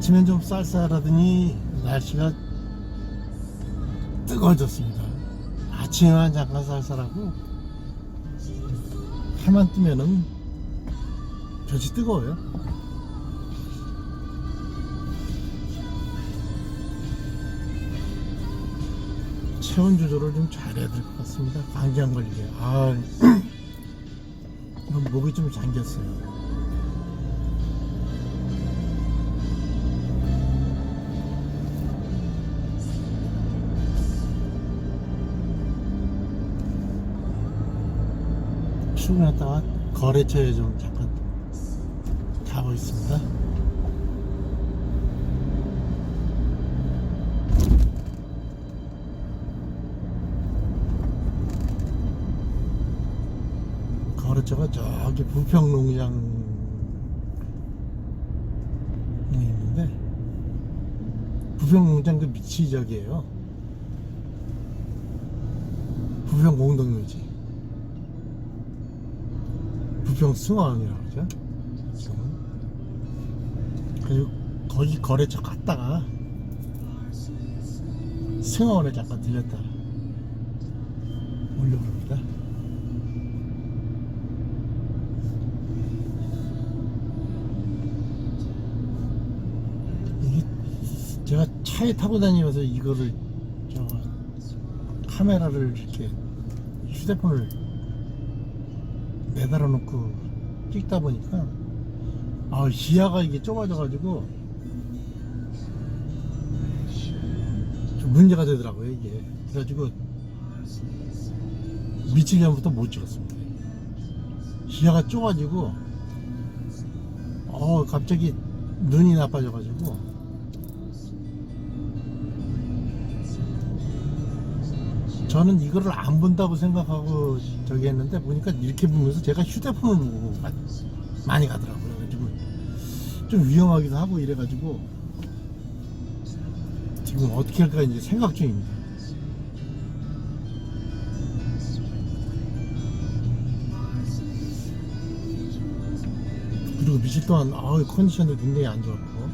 아침엔 좀 쌀쌀하더니 날씨가 뜨거워졌습니다. 아침에만 잠깐 쌀쌀하고 해만 뜨면은 볕이 뜨거워요. 체온 조절을 좀 잘해야 될 것 같습니다. 감기 안 걸리게. 아, 목이 좀 잠겼어요. 출근했다가 거래처에 좀 잠깐 가고 있습니다. 거래처가 저기 부평농장에 있는데 부평농장 그 밑이 저기에요. 부평공동묘지. 그러죠. 승원. 그리고 거기 거래처 갔다가 승원에 잠깐 들렸다 오려고 합니다. 이게 제가 차에 타고 다니면서 이거를 저 카메라를 이렇게 휴대폰을 매달아 놓고 찍다 보니까 아 시야가 이게 좁아져가지고 좀 문제가 되더라고요 이게. 그래가지고 며칠 전부터 못 찍었습니다. 시야가 좁아지고 어 갑자기 눈이 나빠져가지고 저는 이거를 안 본다고 생각하고 저기 했는데 보니까 이렇게 보면서 제가 휴대폰을 보고 마- 많이 가더라고요. 그래가지고 좀 위험하기도 하고 이래가지고 지금 어떻게 할까 이제 생각 중입니다. 그리고 며칠 동안 아 컨디션도 굉장히 안 좋았고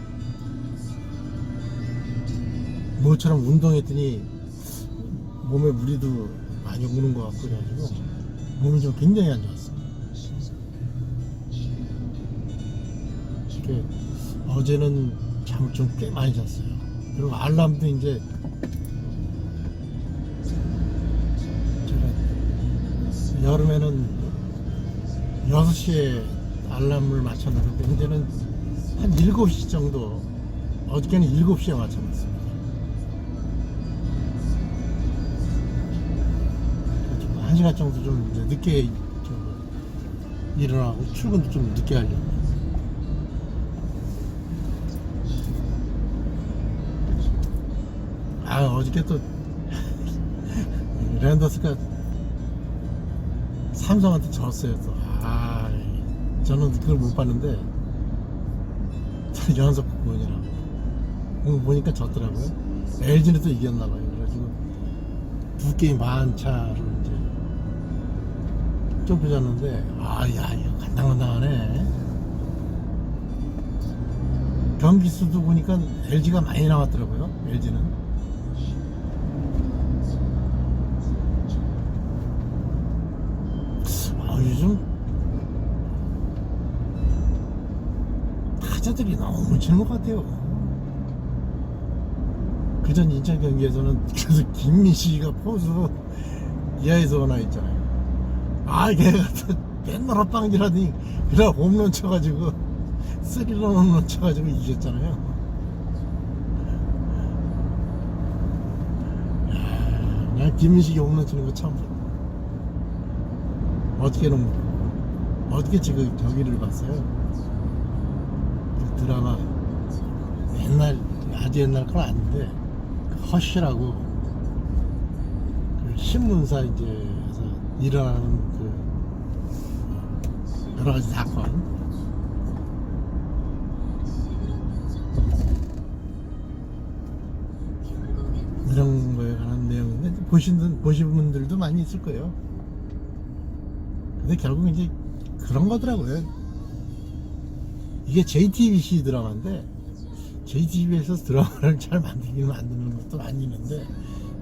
뭐처럼 운동했더니 몸에 무리도 많이 오는 것 같고 그래가지고 몸이 좀 굉장히 안 좋았어요. 어제는 잠을 좀 꽤 많이 잤어요. 그리고 알람도 이제 제가 여름에는 6시에 알람을 맞춰놨는데 이제는 한 7시 정도 어저께는 7시에 맞춰놨어요. 1시간 정도 좀 이제 늦게 좀 일어나고 출근도 좀 늦게 하려고. 아, 어저께 또 랜더스가 삼성한테 졌어요. 또. 아, 저는 그걸 못 봤는데 연속 구원이라고 보니까 졌더라고요. LG는 또 이겼나봐요. 그래가지고 두 게임 반 차를 이제 좁혀졌는데 아야 이거 간당간당하네. 경기 수도 보니까 LG가 많이 나왔더라고요 LG는. 아 요즘 타자들이 너무 치는 것 같아요. 그전 인천 경기에서는 그래서 김민식이가 포수 이하에서 하나 있잖아요. 아, 또 맨날 합방질하더니 그래 홈런 쳐가지고 스리런 홈런 쳐가지고 이겼잖아요. 야, 난 김민식이 홈런 치는 거 봤다. 어떻게는 어떻게 지금 경기를 봤어요? 그 드라마 옛날 아주 옛날 건 아닌데 그 허쉬라고 그 신문사 이제 일어나는 가지 사건 이런 거에 관한 내용인데 보신 분- 보신 분들도 많이 있을 거예요. 근데 결국 이제 그런 거더라고요. 이게 JTBC 드라마인데 JTB에서 드라마를 잘 만들긴 만드는 것도 아니는데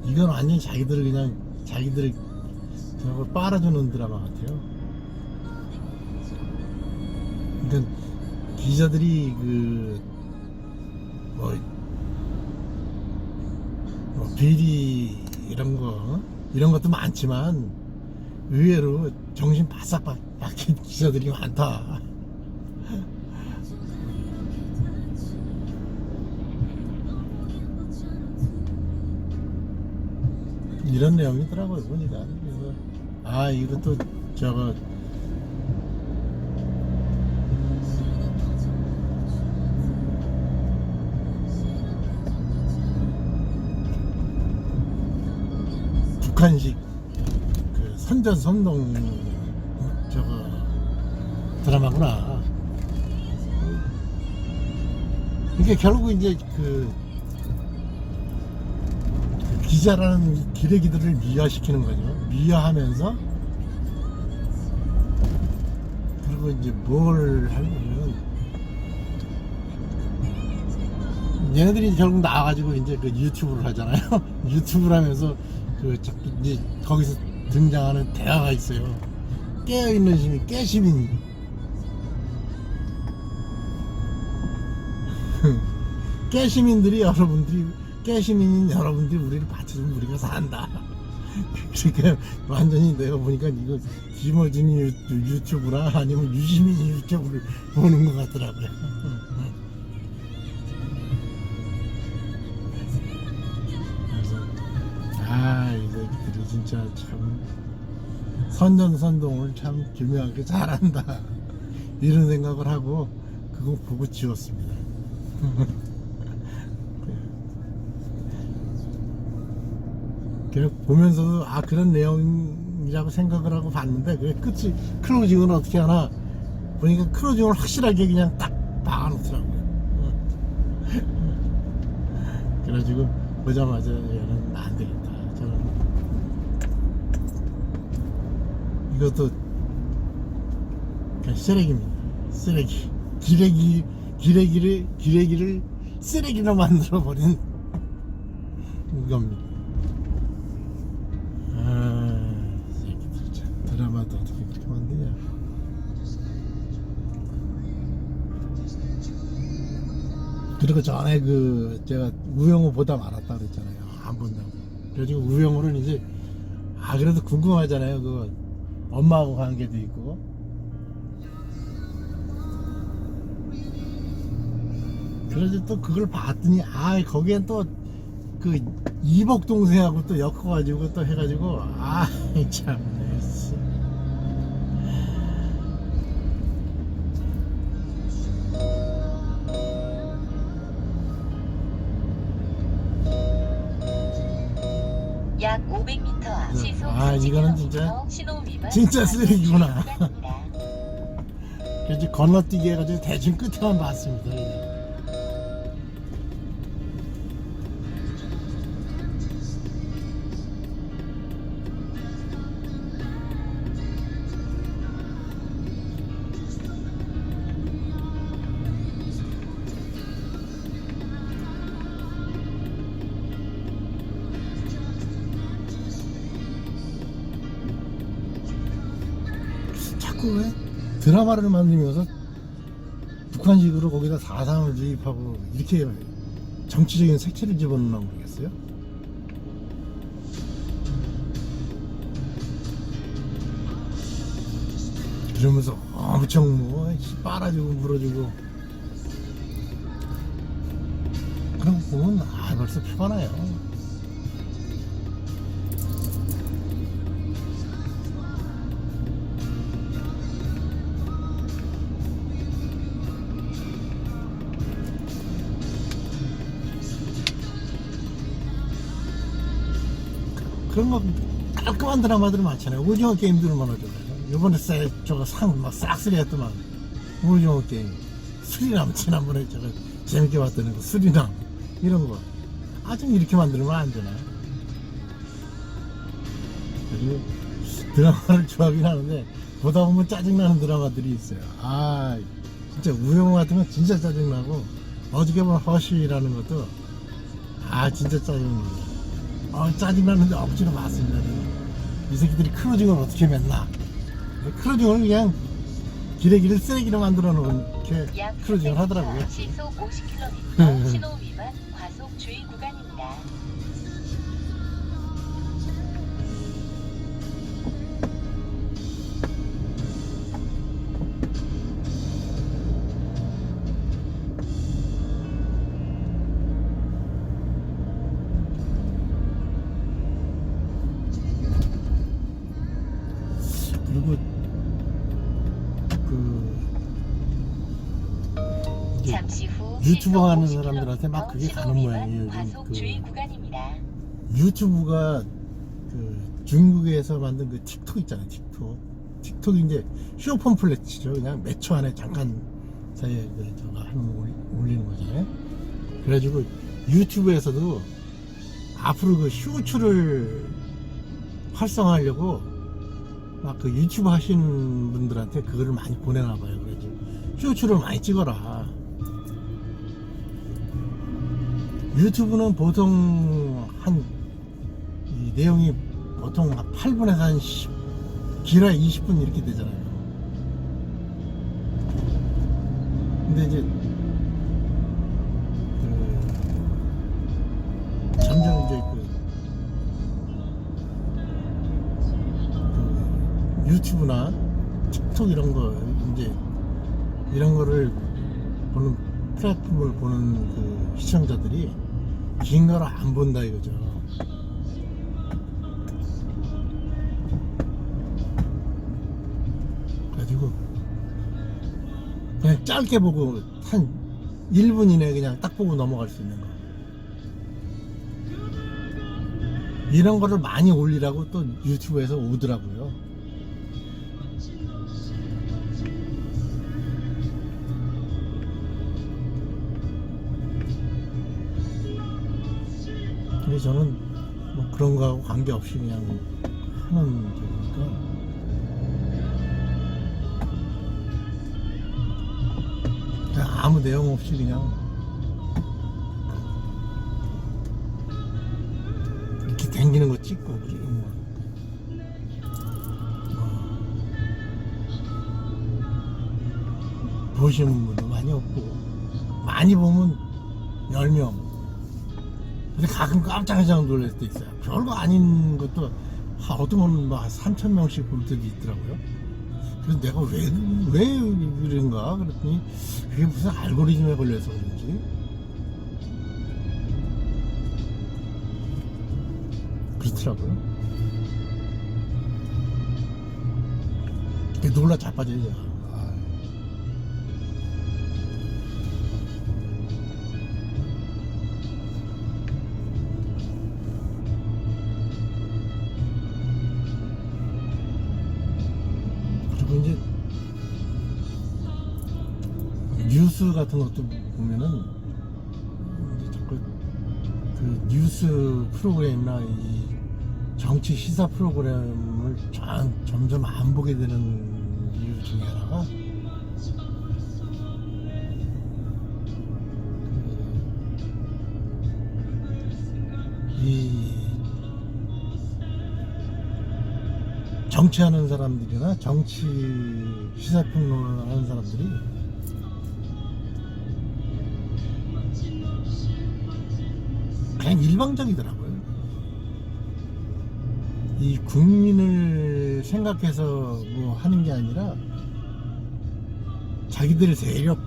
이건 완전히 자기들을 그냥 자기들을 빨아주는 드라마 같아요. 기자들이 그뭐 뭐 비리 이런 거 어? 이런 것도 많지만 의외로 정신 바싹 박- 박힌 기자들이 많다. 이런 내용이더라고요 보니까 그래서 아 이것도 저거 그 선전선동 저거 드라마구나. 이게 결국 이제 그, 그 기자라는 이 기레기들을 미화시키는 거죠. 미화하면서 그리고 이제 뭘 하냐면 얘네들이 결국 나와가지고 이제 그 유튜브를 하잖아요. 유튜브를 하면서 그 이제 거기서 등장하는 대화가 있어요. 깨어있는 시민, 깨시민. 깨시민들이 여러분들이, 깨시민인 여러분들이 우리를 받쳐주면 우리가 산다. 그러니까 완전히 내가 보니까 이거 김어준이 유- 유튜브나 아니면 유시민이 유튜브를 보는 것 같더라고요. 진짜 참 선전선동을 참 교묘하게 잘한다 이런 생각을 하고 그거 보고 지웠습니다. 그냥 보면서도 아 그런 내용이라고 생각을 하고 봤는데 그 끝이 클로징은 어떻게 하나 보니까 클로징을 확실하게 그냥 딱 박아놓더라고요. 그래가지고 보자마자 얘는 안 되겠다. 저는 이것도 그냥 쓰레기입니다. 쓰레기. 기레기, 기레기를, 기레기를 쓰레기로 만들어버린 이겁니다. 아, 이 새끼들 참. 드라마도 어떻게 그렇게 만드냐. 그리고 전에 그 제가 우영우 보다 말았다 그랬잖아요. 안 본다고. 그래가지고 우영우는 이제 아 그래도 궁금하잖아요. 그 엄마하고 관계도 있고. 그래서 또 그걸 봤더니 아 거기엔 또 그 이복 동생하고 또 엮어가지고 또 해가지고 아 참 네. 시속 아, 30km 이거는 진짜- 진짜 쓰레기구나. 그래서 건너뛰기 해가지고 대충 끝에만 봤습니다. 자꾸 왜 드라마를 만들면서 북한식으로 거기다 사상을 주입하고 이렇게 정치적인 색채를 집어넣나 모르겠어요. 그러면서 엄청 뭐 씨, 빨아주고 물어주고 거 보면 아 벌써 표가 나요. 그런 거 깔끔한 드라마들 많잖아요. 오징어 게임들을 말하잖아요. 요번에 쎄, 저거 상, 막 싹쓸이 했더만. 오징어 게임. 수리남, 지난번에 저거 재밌게 봤던 거, 수리남. 이런 거. 아, 좀 이렇게 만들면 안 되나요? 그리고 드라마를 좋아하긴 하는데, 보다 보면 짜증나는 드라마들이 있어요. 아, 진짜 우영우 같은 건 진짜 짜증나고, 어저께 본 허쉬라는 것도 아 진짜 짜증나 어, 짜증나는데 억지로 봤습니다. 이 새끼들이 크루징을 어떻게 맸나? 크루징을 그냥 기레기를 쓰레기로 만들어 놓은 이렇게 약 크루징을 하더라고요. 시속 음. 50km 신호 위반 과속 주의 구간 이제 후 유튜버 하는 시속 50km 사람들한테 막 그게 가는 모양이에요, 요즘 그-. 유튜브가 그 중국에서 만든 그 틱톡 있잖아요 틱톡. 틱톡이 이제 쇼폰 플랫이죠. 그냥 몇 초 안에 잠깐 사이에 하는 올리- 올리는 거잖아요 그래가지고 유튜브에서도 앞으로 그 쇼츠를 활성화하려고 막 그 유튜브 하시는 분들한테 그거를 많이 보내나 봐요. 그래가지고 쇼츠를 많이 찍어라 유튜브는 보통 한이 내용이 보통 한 8분에서 한 10, 길어야 20분 이렇게 되잖아요. 근데 이제 그 점점 이제 그, 그 유튜브나 틱톡 이런 거 이제 이런 거를 보는 플랫폼을 보는 그 시청자들이 긴 거를 안 본다 이거죠. 가지고 그냥 짧게 보고 한 1분 이내에 그냥 딱 보고 넘어갈 수 있는 거. 이런 거를 많이 올리라고 또 유튜브에서 오더라고요. 저는 뭐 그런 거하고 관계없이 그냥 하는 거니까. 아무 내용 없이 그냥 이렇게 댕기는 거 찍고. 뭐 보시는 분도 많이 없고 많이 보면 10명 근데 가끔 깜짝깜짝 놀랄 때도 있어요. 별거 아닌 것도 하, 어떤 거는 막 3천 명씩 볼 때도 있더라고요. 그래서 내가 왜, 왜 그런가 그랬더니 그게 무슨 알고리즘에 걸려서 그런지. 그렇더라고요. 놀라 자빠져요. 이제 뉴스 같은 것도 보면은 이제 자꾸 그 뉴스 프로그램이나 이 정치 시사 프로그램을 전- 점점 안 보게 되는 이유 중에 하나가 정치하는 사람들이나 정치 시사평론을 하는 사람들이 그냥 일방적이더라고요. 이 국민을 생각해서 뭐 하는 게 아니라 자기들의 세력을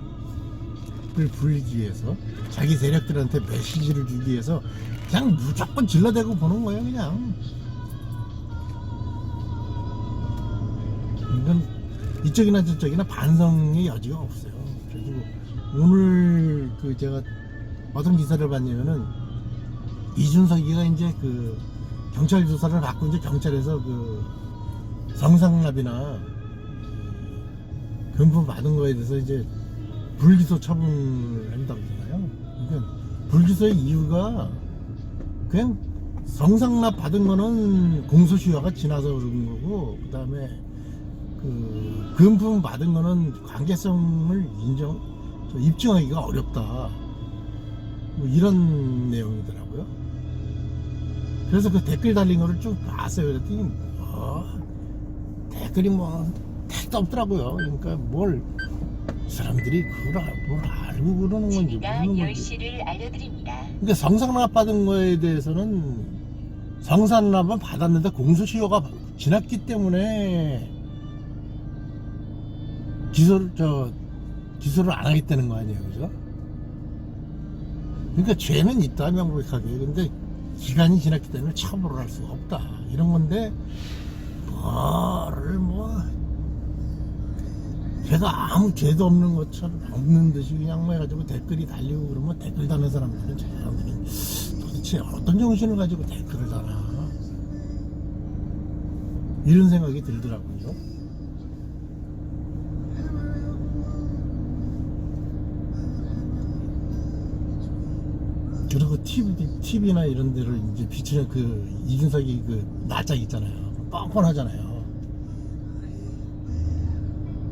불리기 위해서 자기 세력들한테 메시지를 주기 위해서 그냥 무조건 질러대고 보는 거예요, 그냥. 이쪽이나 저쪽이나 반성의 여지가 없어요. 그래가지고 오늘 그 제가 어떤 기사를 봤냐면은 이준석이가 이제 그 경찰 조사를 받고 이제 경찰에서 그 성상납이나 금품 받은 거에 대해서 이제 불기소 처분을 한다고 그러잖아요. 그러니까 불기소의 이유가 그냥 성상납 받은 거는 공소시효가 지나서 그런 거고 그 다음에 그 금품 받은 거는 관계성을 인정 저 입증하기가 어렵다 뭐 이런 내용이더라고요. 그래서 그 댓글 달린 거를 쭉 봤어요. 그랬더니 어, 댓글이 뭐 택도 없더라고요. 그러니까 뭘 사람들이 그걸 알- 뭘 알고 그러는 건지 모르는 건지. 10시를 알려드립니다. 근데 성상납 받은 거에 대해서는 성상납은 받았는데 공소시효가 지났기 때문에 기소를 저 기소를 안 하겠다는 거 아니에요, 그죠? 그러니까 죄는 있다 명백하게. 근데 기간이 지났기 때문에 처벌을 할 수가 없다 이런 건데 뭐를 뭐 제가 아무 죄도 없는 것처럼 없는 듯이 그냥 뭐 해가지고 댓글이 달리고 그러면 댓글 다는 사람들은 저 사람들이 도대체 어떤 정신을 가지고 댓글을 다나 이런 생각이 들더라고요. 그리고 TV, TV나 이런 데를 이제 비추는 그 이준석이 그 낯짝 있잖아요. 뻔뻔하잖아요.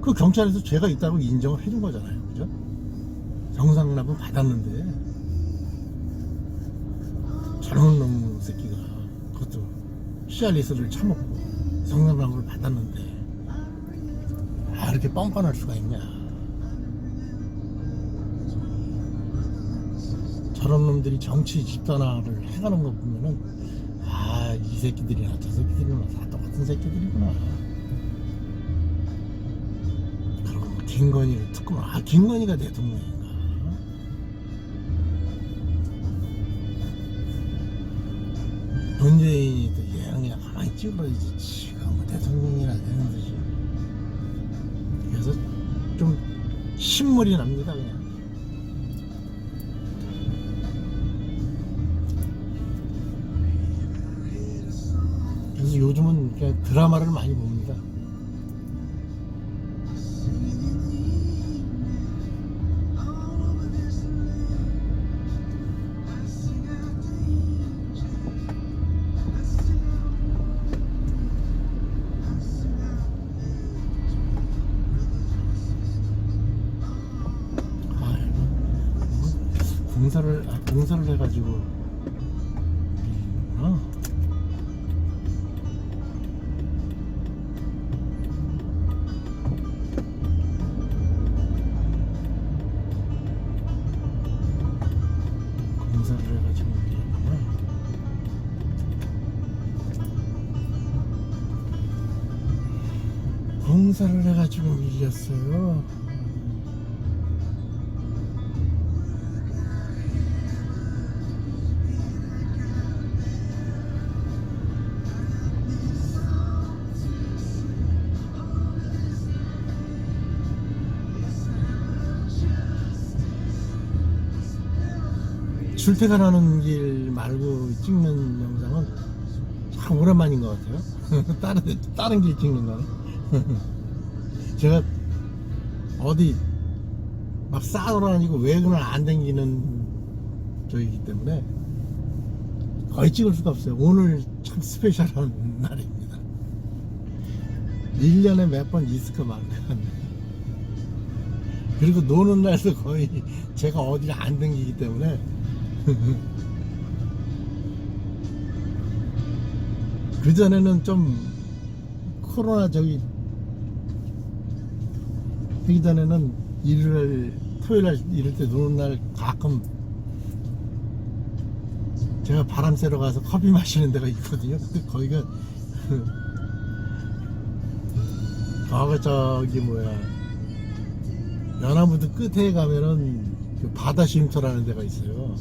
그 경찰에서 죄가 있다고 인정을 해준 거잖아요. 그죠? 정상납은 받았는데 젊은 놈 새끼가 그것도 시알리스를 처먹고 정상납을 받았는데 아 이렇게 뻔뻔할 수가 있냐 저런 놈들이 정치 집단화를 해가는 거 보면은 아 이 새끼들이나 저 새끼들이나 다 똑같은 새끼들이구나. 그리고 뭐 김건희를 특검 아 김건희가 대통령인가? 문재인이 또 그냥 가만히 찌그러지지 지가 뭐 대통령이나 되는 듯이. 그래서 좀 신물이 납니다 그냥 요즘은 드라마를 많이 봅니다. 공사를 해가지고 밀렸어요. 출퇴근하는 길 말고 찍는 영상은 참 오랜만인 것 같아요. 다른 데- 다른 길 찍는 거는 제가 어디 막 싸돌아다니고 외근을 안 댕기는 저이기 때문에 거의 찍을 수가 없어요. 오늘 참 스페셜한 날입니다. 1년에 몇 번 있을까 말까. 그리고 노는 날도 거의 제가 어디를 안 댕기기 때문에 그 전에는 좀 코로나 저기 하기 전에는 일요일 토요일 날 이럴 때 노는 날 가끔 제가 바람 쐬러 가서 커피 마시는 데가 있거든요. 근데 거기가 거기 저기 뭐야 연화무드 끝에 가면은 그 바다 쉼터라는 데가 있어요.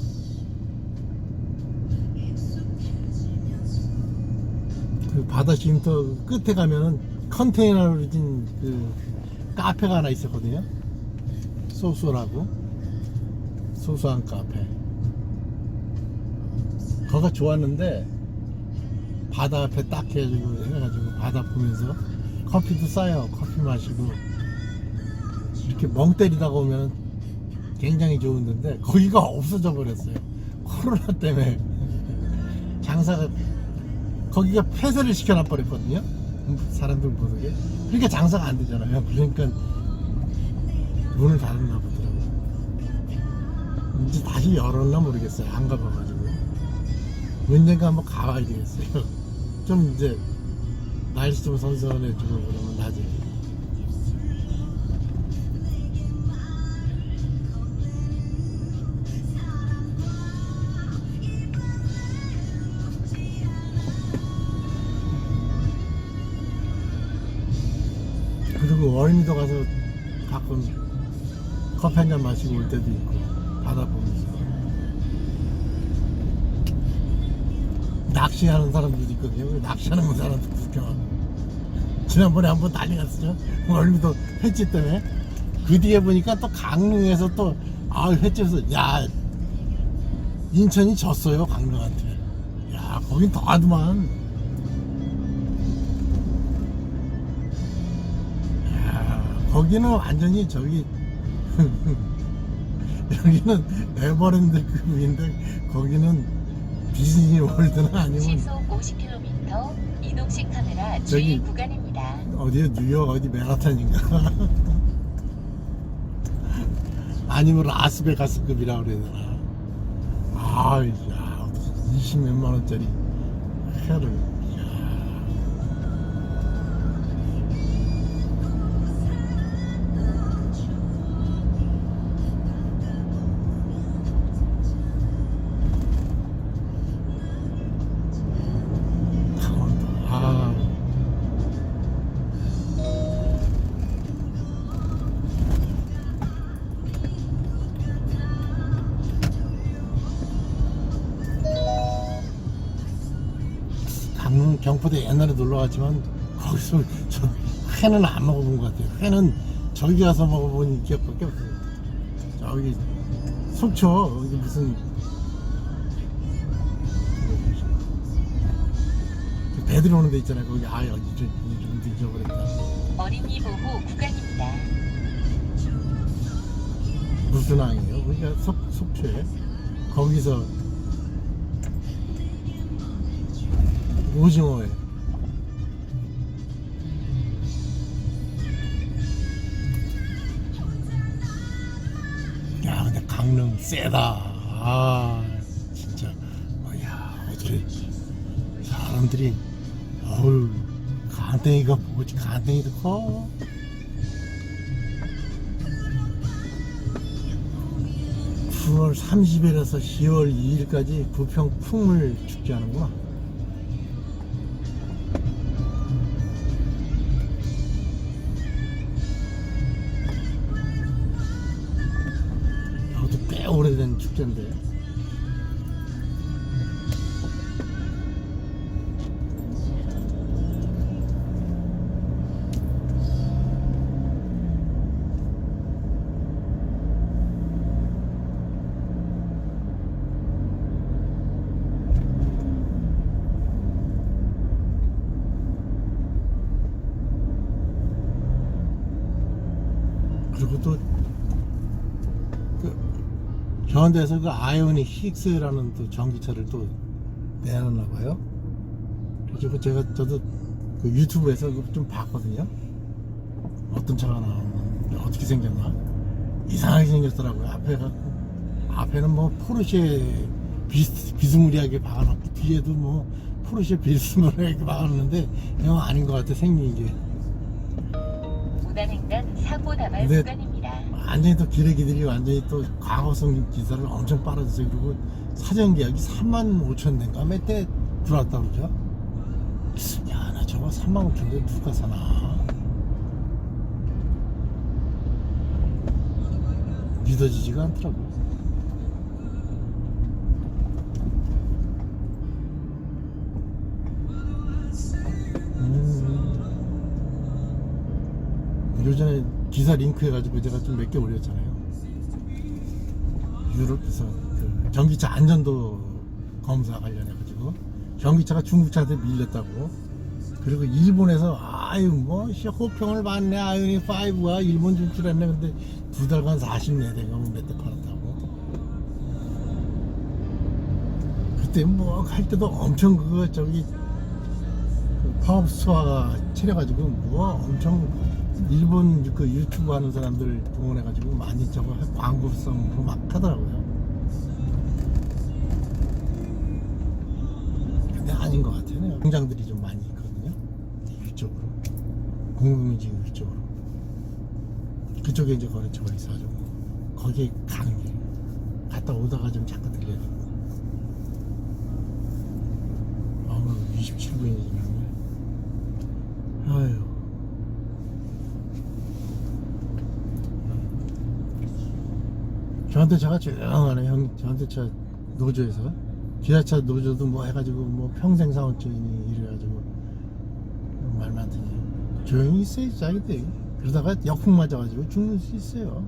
그 바다 쉼터 끝에 가면은 컨테이너로 진그 카페가 하나 있었거든요. 소소라고 소소한 카페. 거가 좋았는데 바다 앞에 딱 해가지고 해가지고 바다 보면서 커피도 싸요. 커피 마시고 이렇게 멍 때리다가 오면 굉장히 좋은데 거기가 없어져 버렸어요. 코로나 때문에 장사가 거기가 폐쇄를 시켜놔 버렸거든요. 사람들 못 오게. 그러니까 장사가 안 되잖아요. 그러니까 문을 닫았나 보더라고요. 이제 다시 열었나 모르겠어요. 안 가봐가지고. 언젠가 한번 가봐야 되겠어요. 좀 이제 날씨 좀 선선해지고 그러면 나중에. 낚시하는 사람들도 있거든요. 낚시하는 사람도 구경하고 지난번에 한번 난리 났었죠? 어린이도 횟집 때문에. 그 뒤에 보니까 또 강릉에서 또 아 횟집에서 야 인천이 졌어요 강릉한테. 야 거긴 더 하더만. 야, 거기는 완전히 저기 여기는 에버랜드 급인데 거기는 디즈니 월드나 아니면 시속 50km 이동식 카메라 저기- 주의 구간입니다. 어디에 뉴욕 어디 메라탄인가? 아니면 라스베가스급이라 그래야 되나? 아야 20몇만 원짜리 회를 경포대 옛날에 놀러 갔지만 거기서 저 회는 안 먹어본 것 같아요. 회는 저기 가서 먹어본 기억밖에 없어요. 저기 속초 여기 무슨 그배 들어오는 데 있잖아요. 거기 아 여기 좀 이름도 잊어버렸다. 어린이 보호 구간입니다. 무슨 항이에요? 우리가 속 속초에 거기서 오징어에 야 근데 강릉 세다. 아 진짜. 어, 야 어떻게 사람들이 어우 간땡이가 뭐지? 간땡이도 커? 9월 30일에서 10월 2일까지 부평 풍물 축제 하는구나. 현대에서 그 아이오닉 6라는 또 전기차를 또 내놨나 봐요. 그리고 제가, 저도 그 유튜브에서 좀 봤거든요. 어떤 차가 나오는데 어떻게 생겼나. 이상하게 생겼더라고요. 앞에 가. 앞에는 뭐 포르쉐 비스, 비스무리하게 박아놓고 뒤에도 뭐 포르쉐 비스무리하게 박아놓는데 영 아닌 것 같아 생긴 게. 무단횡단 사고 다발 근데-. 완전히 또 기레기들이 완전히 또 과거성 기사를 엄청 빨아줬어요. 그리고 사전 계약이 3만 5천 대인가 몇 대 들어왔다 그러죠? 야, 나 저거 3만 5천 대 누가 사나? 믿어지지가 않더라고. 음. 요전에 기사 링크 해가지고 제가 좀 몇 개 올렸잖아요. 유럽에서 그 전기차 안전도 검사 관련해가지고 전기차가 중국차한테 밀렸다고. 그리고 일본에서 아유 뭐 씨, 호평을 받네 아이오닉 5가 일본 진출했네 근데 두 달간 44대가 몇대 팔았다고. 그때 뭐 할 때도 엄청 그거 저기 그 파업 수화가 차려가지고 뭐 엄청 일본 그 유튜브 하는 사람들 동원해가지고 많이 저거 광고성으로 막 하더라고요. 근데 아닌 것 같아요. 공장들이 좀 많이 있거든요. 위쪽으로. 공동민지구 이쪽으로. 그쪽에 이제 거래처가 있어가지고 거기에 가는 길. 갔다 오다가 좀 잠깐 들려야 되고. 어우, 27분이 지났네. 아유. 저한테 제가 조용하네. 형 저한테 저 노조에서. 기아차 노조도 뭐 해가지고 뭐 평생 사원증이니 이래가지고 말 많더니. 조용히 있어야지 자기들. 그러다가 역풍 맞아가지고 죽는 수 있어요.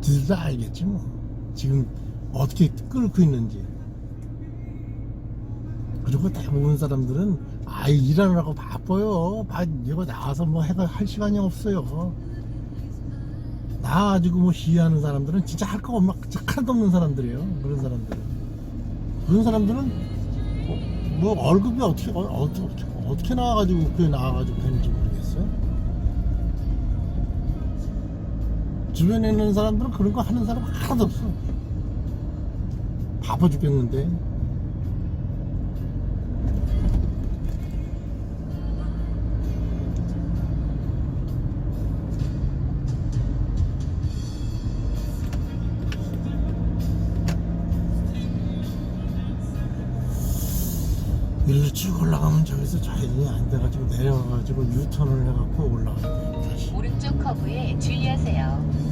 지들 다 알겠지 뭐. 지금 어떻게 끌고 있는지. 그리고 대부분 사람들은 아 일하느라고 바빠요. 바, 이거 나와서 뭐 해가 할 시간이 없어요 나 가지고 뭐 시위하는 사람들은 진짜 할거 진짜 하나도 없는 사람들이에요 그런 사람들은 그런 사람들은 뭐, 뭐 월급이 어떻게 어, 어떻게 어떻게 나와가지고 그게 나와가지고 되는지 모르겠어요. 주변에 있는 사람들은 그런 거 하는 사람 하나도 없어. 바빠 죽겠는데 올라가면 저기서 좌회전이 안 돼가지고 내려가가지고 유턴을 해갖고 올라가야 돼 다시 오른쪽 커브에 주의하세요.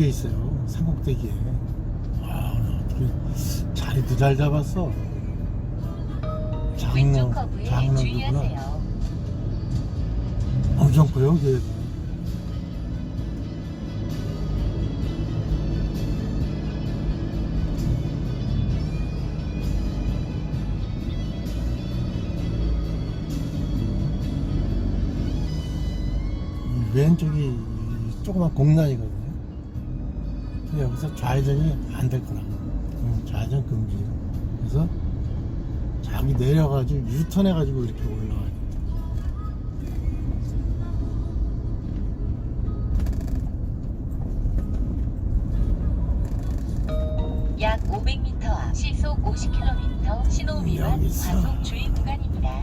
큰게 있어요. 삼국대기에. 와 어떻게 자리도 잘 잡았어. 커브에 장로구나. 주의하세요. 엄청 커요 교회도 이 왼쪽이 이 조그만 공단이거든요. 여기서 좌회전이 안 될 거라고. 응, 좌회전 금지. 그래서 저기 내려가지고 유턴해가지고 이렇게 올라가야 돼. 약 500m 앞 시속 50km 신호 위반. 과속 주의 구간입니다.